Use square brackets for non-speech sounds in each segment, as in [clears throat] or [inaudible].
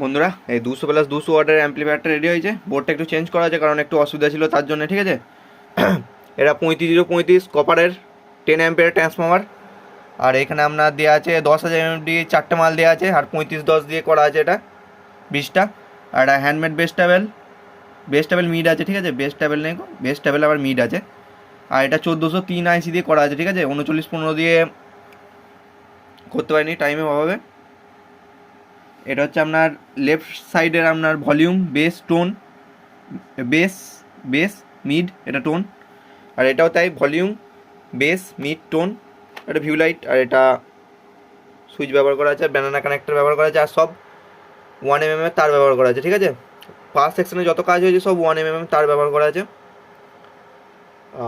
বন্ধুরা, এই দুশো প্লাস দুশো ওয়াটের অ্যাম্পলিফায়ারটা রেডি হয়েছে। বোর্ডটা একটু চেঞ্জ করা আছে, কারণ একটু অসুবিধা ছিল তার জন্য, ঠিক আছে? [clears throat] এটা পঁয়ত্রিশ জিরো পঁয়ত্রিশ কপারের টেন অ্যাম্পিয়ার ট্রান্সফর্মার আর এখানে আপনার দেওয়া আছে দশ হাজার এমডি চারটে মাল দেওয়া আছে, আর পঁয়ত্রিশ দশ দিয়ে করা আছে এটা বিশটা আর এটা handmade bass treble bass treble mid আছে, ঠিক আছে? বেস্ট ট্যাবেল নেই বেস্ট ট্যাবেল আবার মিড আছে। আর এটা চোদ্দোশো তিন আইসি দিয়ে করা আছে, ঠিক আছে? উনচল্লিশ পনেরো দিয়ে করতে পারিনি টাইমে অভাবে। এটা হচ্ছে আপনার লেফট সাইডের আপনার volume bass tone bass bass mid এটা টোন আর এটাও তাই ভলিউম বেস মিড টোন এটা ভিউ লাইট আর এটা সুইচ ব্যবহার করা আছে ব্যানানা কানেক্টর ব্যবহার করা আছে, আর সব ওয়ান এম এর তার ব্যবহার করা আছে, ঠিক আছে? পাঁচ সেকশনে যত কাজ হয়েছে, সব ওয়ান এম এম তার ব্যবহার করা আছে।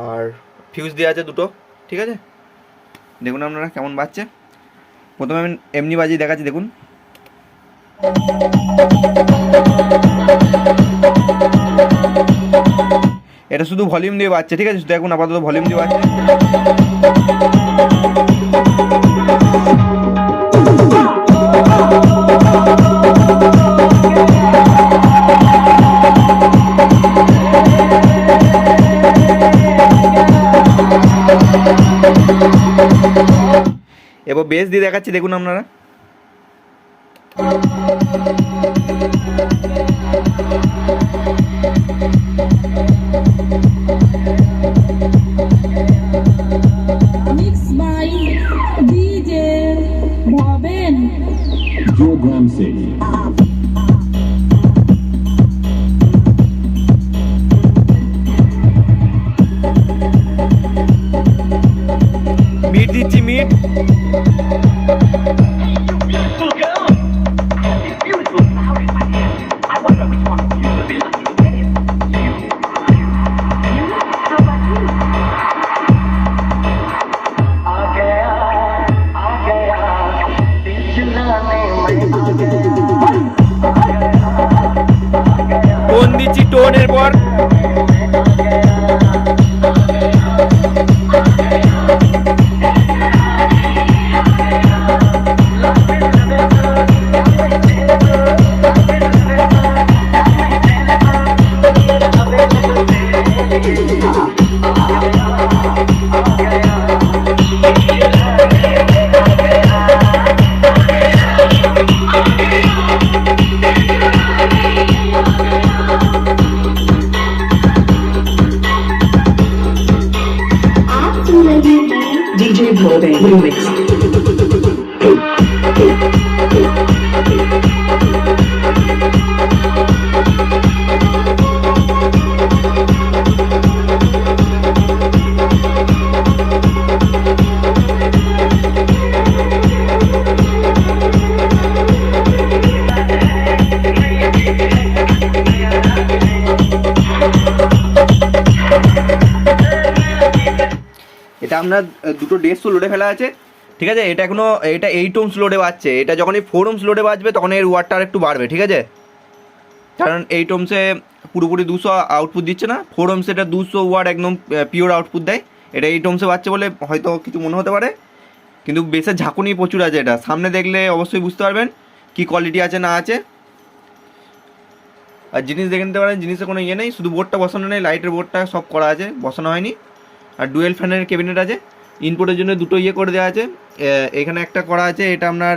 আর ফিউজ দেওয়া আছে দুটো, ঠিক আছে? দেখুন আপনারা কেমন বাজছে। প্রথমে আমি এমনি বাজিয়ে দেখাচ্ছি, দেখুন। এটা শুধু ভলিউম দিয়ে বাজছে, ঠিক আছে? দেখুন আপাতত ভলিউম দিয়ে বাজছে। এবার বেশ দিয়ে দেখাচ্ছি, দেখুন আপনারা। Program City. meet the Meet. DJ Bode remixed. এটা আপনার দুটো দেড়শো লোডে ফেলা আছে। ঠিক আছে? এটা এখনও, এটা এইট ওমস লোডে বাজছে। এটা যখন এই ফোর ওমস লোডে বাজবে, তখন এর ওয়াটটা আর একটু বাড়বে, ঠিক আছে? কারণ এইট ওমসে পুরোপুরি দুশো আউটপুট দিচ্ছে না। ফোর ওমসে এটা দুশো ওয়াট একদম পিওর আউটপুট দেয়। এটা এইট ওমসে বাজছে বলে হয়তো কিছু মনে হতে পারে। কিন্তু বেসের ঝাঁকুনি প্রচুর আছে এটা। সামনে দেখলে অবশ্যই বুঝতে পারবেন কি কোয়ালিটি আছে, না আছে। আর জিনিস দেখে নিতে পারেন জিনিসের কোনো ইয়ে নেই। শুধু বোর্ডটা বসানো নেই লাইটের বোর্ডটা সব করা আছে, বসানো হয়নি। আর ডুয়েল ফ্যানের ক্যাবিনেট আছে। ইনপুটের জন্য দুটো ইয়ে করে দেওয়া আছে। এখানে একটা করা আছে, এটা আপনার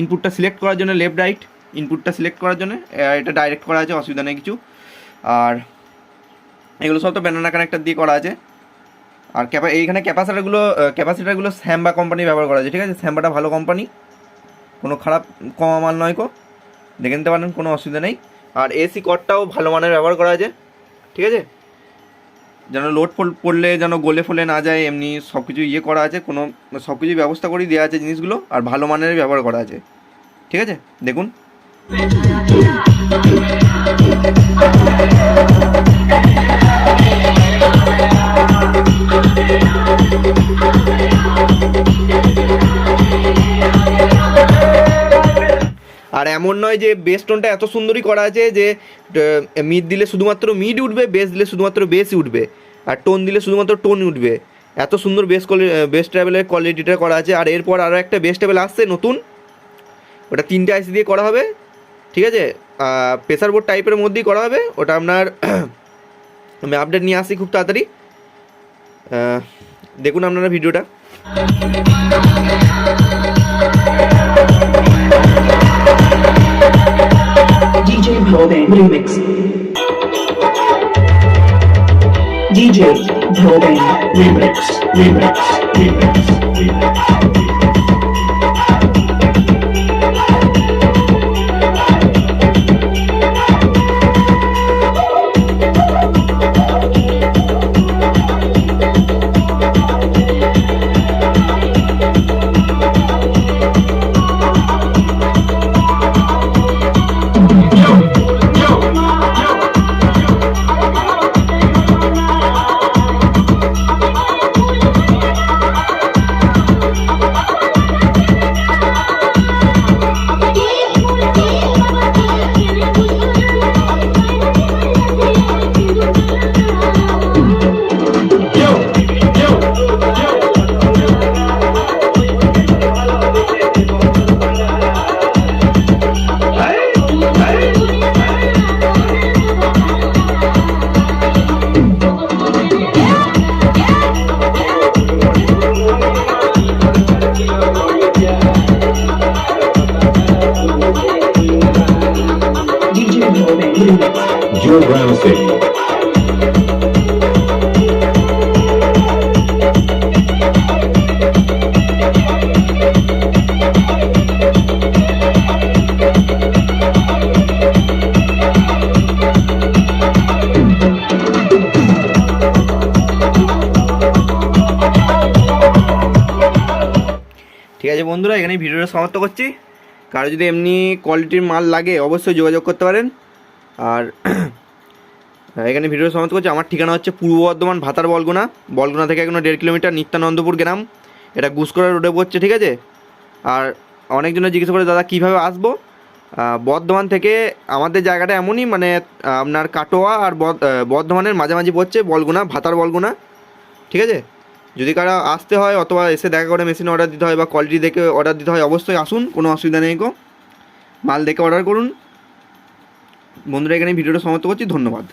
ইনপুটটা সিলেক্ট করার জন্য লেফট রাইট, ইনপুটটা সিলেক্ট করার জন্য এটা ডাইরেক্ট করা আছে, অসুবিধা নেই কিছু। আর এগুলো সব তো ব্যানানা কানেক্টার দিয়ে করা আছে। আর ক্যাপা, এইখানে ক্যাপাসিটারগুলো ক্যাপাসিটারগুলো স্যাম্বা কোম্পানি ব্যবহার করা আছে, ঠিক আছে? স্যাম্বাটা ভালো কোম্পানি। কোনো খারাপ, কমা মাল নয় কো। দেখে নিতে পারেন, কোনো অসুবিধা নেই। আর এসি কটটাও ভালো মানের ব্যবহার করা আছে, ঠিক আছে? যেন লোড পড়লে যেন গলে ফলে না যায়, এমনি সব কিছু ইয়ে করা আছে, কোনো সব কিছু ব্যবস্থা করেই দেওয়া আছে জিনিসগুলো, আর ভালো মানের ব্যবহার করা আছে। ঠিক আছে? দেখুন। আর এমন নয় যে বেস টোনটা এত সুন্দরই করা আছে যে মিড দিলে শুধুমাত্র মিড উঠবে বেস দিলে শুধুমাত্র বেসই উঠবে, আর টোন দিলে শুধুমাত্র টোন উঠবে। এত সুন্দর বেস বেস ট্রাভেলের কোয়ালিটিটা করা আছে, আর এরপর আরও একটা বেস ট্রাভেল আসছে নতুন, ওটা তিনটে আইসি দিয়ে করা হবে, ঠিক আছে? প্রেসার বোর্ড টাইপের মধ্যেই করা হবে, ওটা আপনার, [clears throat] আমি আপডেট নিয়ে আসি খুব তাড়াতাড়ি। দেখুন আপনারা ভিডিওটা DJ Bhobe Remix. DJ Bhobe Remix. Remix. Remix. Remix. Joe Brown ঠিক আছে বন্ধুরা এখানে ভিডিওটা সমাপ্ত করছি। কারও যদি এমনি কোয়ালিটির মাল লাগে, অবশ্যই যোগাযোগ করতে পারেন। আর [clears throat] এখানে ভিডিও সমাপ্ত করছি। আমার ঠিকানা হচ্ছে পূর্ব বর্ধমান, ভাতার বলগুনা। বলগুনা থেকে এখনও দেড় কিলোমিটার নিত্যানন্দপুর গ্রাম। এটা গুসকরা রোডে পড়ছে, ঠিক আছে? আর অনেকজনে জিজ্ঞেস করে, দাদা, কীভাবে আসব? বর্ধমান থেকে আমাদের জায়গাটা এমনই মানে আপনার কাটোয়া আর বর্ধমানের মাঝামাঝি পড়ছে বলগুনা, ভাতার বলগুনা। ঠিক আছে? যদি কারা আসতে হয় অথবা এসে দেখা করে মেশিনে অর্ডার দিতে হয় বা কোয়ালিটি দেখে অর্ডার দিতে হয়, অবশ্যই আসুন, কোনো অসুবিধা নেই গো। মাল দেখে অর্ডার করুন। বন্ধুরা এখানে ভিডিওটা সমাপ্ত করছি, ধন্যবাদ।